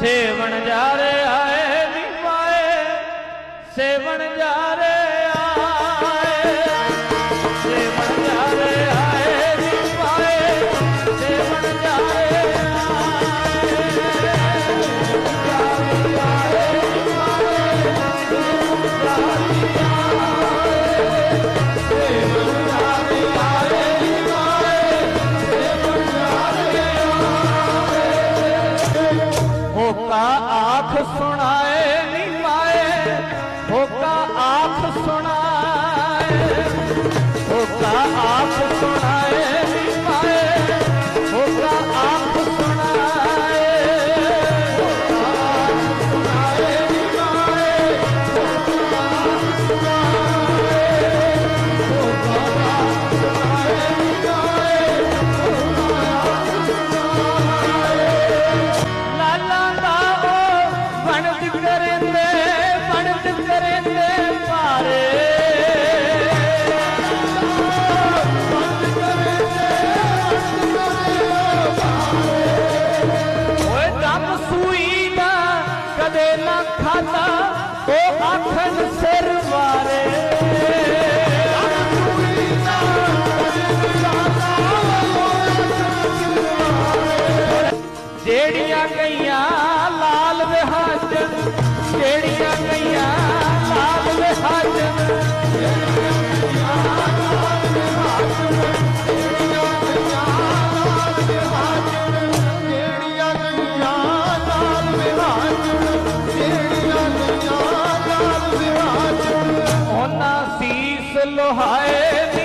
ਸੇਵਣ ਜਾ ਰਹੇ ਆਏ ਦੀ ਪਾਏ। ਸੇਵਣ ਜਾ ਰਹੇ ਹੋਕਾ ਆਖ ਸੁਣਾਏ ਨੀ ਮਾਏ ਹੋਕਾ ਆਖ ਸੁਣਾਏ। ਕਦੇ ਉਹ ਆਖਣ ਸਿਰ ਵਾਰੇ। ਜਿਹੜੀਆਂ ਗਈਆਂ ਲਾਲ ਵਿਹਾਜਨ ਜਿਹੜੀਆਂ दिल हाय